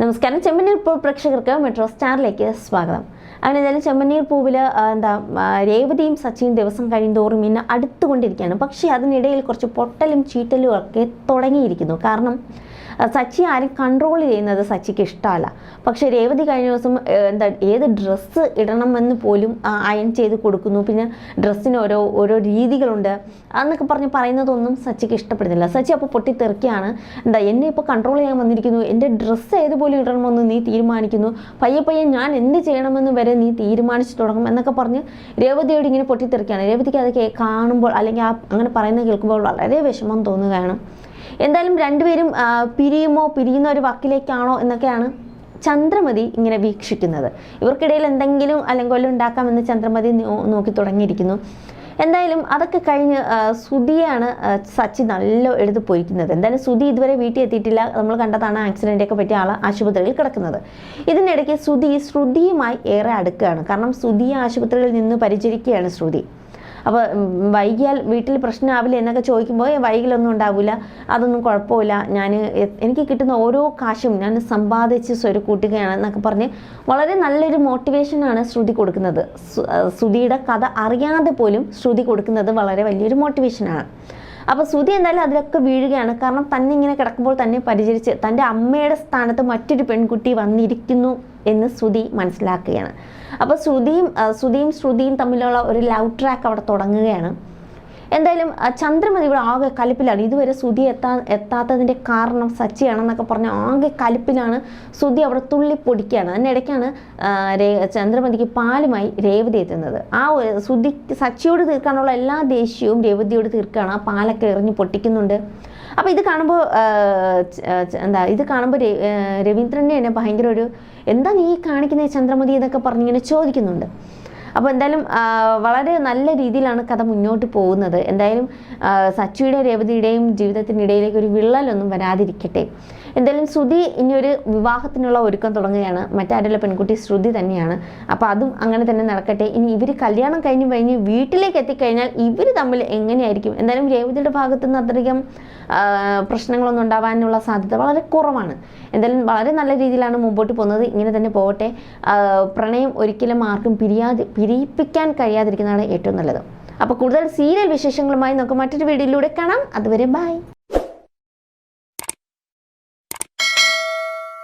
നമസ്കാരം. ചെമ്മന്നീർ പൂ പ്രേക്ഷകർക്ക് മെട്രോ സ്റ്റാറിലേക്ക് സ്വാഗതം. അങ്ങനെ എന്തായാലും ചെമ്മന്നീർ പൂവിൽ എന്താ രേവതിയും സച്ചിയും ദിവസം കഴിയുന്തോറും ഇന്ന് അടുത്തുകൊണ്ടിരിക്കുകയാണ്. പക്ഷേ അതിനിടയിൽ കുറച്ച് പൊട്ടലും ചീറ്റലും ഒക്കെ തുടങ്ങിയിരിക്കുന്നു. കാരണം സച്ചി ആരും കൺട്രോൾ ചെയ്യുന്നത് സച്ചിക്ക് ഇഷ്ടമല്ല. പക്ഷേ രേവതി കഴിഞ്ഞ ദിവസം എന്താ ഏത് ഡ്രസ്സ് ഇടണമെന്ന് പോലും അയൺ ചെയ്ത് കൊടുക്കുന്നു. പിന്നെ ഡ്രസ്സിന് ഓരോ ഓരോ രീതികളുണ്ട്. എന്നൊക്കെ പറഞ്ഞ് പറയുന്നതൊന്നും സച്ചിക്ക് ഇഷ്ടപ്പെടുന്നില്ല. സച്ചി അപ്പോൾ പൊട്ടിത്തെറിക്കുകയാണ്. എന്താ എന്നെ ഇപ്പോൾ കൺട്രോൾ ചെയ്യാൻ വന്നിരിക്കുന്നു. എന്റെ ഡ്രസ്സ് ഏതുപോലെ ഇടണമെന്ന് നീ തീരുമാനിക്കുന്നു. പയ്യെ പയ്യെ ഞാൻ എന്ത് ചെയ്യണമെന്ന് വരെ നീ തീരുമാനിച്ചു തുടങ്ങും എന്നൊക്കെ പറഞ്ഞ് രേവതിയോട് ഇങ്ങനെ പൊട്ടിത്തെറിക്കുകയാണ്. രേവതിക്ക് അത് കേ- കാണുമ്പോൾ അല്ലെങ്കിൽ ആ അങ്ങനെ പറയുന്നത് കേൾക്കുമ്പോൾ വളരെ വിഷമം തോന്നുകയാണ്. എന്തായാലും രണ്ടുപേരും പിരിയുമോ പിരിയുന്ന ഒരു വക്കിലേക്കാണോ എന്നൊക്കെയാണ് ചന്ദ്രമതി ഇങ്ങനെ വീക്ഷിക്കുന്നത്. ഇവർക്കിടയിൽ എന്തെങ്കിലും അലങ്കോലം ഉണ്ടാക്കാമെന്ന് ചന്ദ്രമതി നോക്കി തുടങ്ങിയിരിക്കുന്നു. എന്തായാലും അതൊക്കെ കഴിഞ്ഞ് സുധിയാണ് സച്ചി നല്ല എടുത്ത് പോയിരിക്കുന്നത് എന്തായാലും സുധി ഇതുവരെ വീട്ടിൽ എത്തിയിട്ടില്ല. നമ്മൾ കണ്ടതാണ് ആക്സിഡന്റ് ഒക്കെ പറ്റിയ ആൾ ആശുപത്രിയിൽ കിടക്കുന്നത്. ഇതിനിടയ്ക്ക് സുധി ശ്രുതിയുമായി ഏറെ അടുക്കുകയാണ്. കാരണം സുധി ആശുപത്രിയിൽ നിന്ന് പരിചരിക്കുകയാണ് ശ്രുതി. അപ്പോൾ വൈകിയാൽ വീട്ടിൽ പ്രശ്നമാവില്ല എന്നൊക്കെ ചോദിക്കുമ്പോൾ വൈകിലൊന്നും ഉണ്ടാവില്ല അതൊന്നും കുഴപ്പമില്ല. ഞാൻ എനിക്ക് കിട്ടുന്ന ഓരോ കാശും ഞാൻ സമ്പാദിച്ച് സ്വരുക്കൂട്ടുകയാണ് എന്നൊക്കെ പറഞ്ഞ് വളരെ നല്ലൊരു മോട്ടിവേഷനാണ് ശ്രുതി കൊടുക്കുന്നത്. ശ്രുതിയുടെ കഥ അറിയാതെ പോലും ശ്രുതി കൊടുക്കുന്നത് വളരെ വലിയൊരു മോട്ടിവേഷനാണ് അപ്പോൾ ശ്രുതി എന്തായാലും അതിലൊക്കെ വീഴുകയാണ്. കാരണം തന്നെ ഇങ്ങനെ കിടക്കുമ്പോൾ തന്നെ പരിചരിച്ച് തന്റെ അമ്മയുടെ സ്ഥാനത്ത് മറ്റൊരു പെൺകുട്ടി വന്നിരിക്കുന്നു എന്ന് ശ്രുതി മനസ്സിലാക്കുകയാണ്. അപ്പോൾ ശ്രുതിയും ശ്രുതിയും ശ്രുതിയും തമ്മിലുള്ള ഒരു ലവ് ട്രാക്ക് അവിടെ തുടങ്ങുകയാണ്. എന്തായാലും ചന്ദ്രമതി ഇവിടെ ആകെ കലിപ്പിലാണ്. ഇതുവരെ സുധി എത്താ എത്താത്തതിന്റെ കാരണം സച്ചിയാണെന്നൊക്കെ പറഞ്ഞ് ആകെ കലിപ്പിലാണ് സുധി അവിടെ തുള്ളി പൊടിക്കുകയാണ് അതിനിടയ്ക്കാണ് ചന്ദ്രമതിക്ക് പാലുമായി രേവതി എത്തുന്നത്. ആ സുധി സച്ചിയോട് തീർക്കാനുള്ള എല്ലാ ദേഷ്യവും രേവതിയോട് തീർക്കുകയാണ് ആ പാലൊക്കെ എറിഞ്ഞ് പൊട്ടിക്കുന്നുണ്ട്. അപ്പോൾ ഇത് കാണുമ്പോൾ എന്താ ഇത് കാണുമ്പോൾ രവീന്ദ്രനെ തന്നെ ഭയങ്കര ഒരു എന്താ നീ കാണിക്കുന്നത് ചന്ദ്രമതി എന്നൊക്കെ പറഞ്ഞിങ്ങനെ ചോദിക്കുന്നുണ്ട്. അപ്പോൾ എന്തായാലും വളരെ നല്ല രീതിയിലാണ് കഥ മുന്നോട്ട് പോകുന്നത്. എന്തായാലും സച്ചിയുടെ രേവതിയുടെയും ജീവിതത്തിനിടയിലേക്ക് ഒരു വിള്ളലൊന്നും വരാതിരിക്കട്ടെ. എന്തായാലും ശ്രുതി ഇനിയൊരു വിവാഹത്തിനുള്ള ഒരുക്കം തുടങ്ങുകയാണ്. മറ്റാരുള്ള പെൺകുട്ടി ശ്രുതി തന്നെയാണ്. അപ്പോൾ അതും അങ്ങനെ തന്നെ നടക്കട്ടെ. ഇനി ഇവർ കല്യാണം കഴിഞ്ഞ് കഴിഞ്ഞ് വീട്ടിലേക്ക് എത്തിക്കഴിഞ്ഞാൽ ഇവർ തമ്മിൽ എങ്ങനെയായിരിക്കും? എന്തായാലും രേവതിയുടെ ഭാഗത്തു നിന്ന് അത്രയ്ക്കും പ്രശ്നങ്ങളൊന്നും ഉണ്ടാവാനുള്ള സാധ്യത വളരെ കുറവാണ്. എന്തായാലും വളരെ നല്ല രീതിയിലാണ് മുമ്പോട്ട് പോകുന്നത്. ഇങ്ങനെ തന്നെ പോകട്ടെ പ്രണയം ഒരിക്കലും ആർക്കും പിരിയാതെ പിരിയിപ്പിക്കാൻ കഴിയാതിരിക്കുന്നതാണ് ഏറ്റവും നല്ലത്. അപ്പോൾ കൂടുതൽ സീരിയൽ വിശേഷങ്ങളുമായി നമുക്ക് മറ്റൊരു വീഡിയോയിലൂടെ കാണാം. അതുവരെ ബൈ.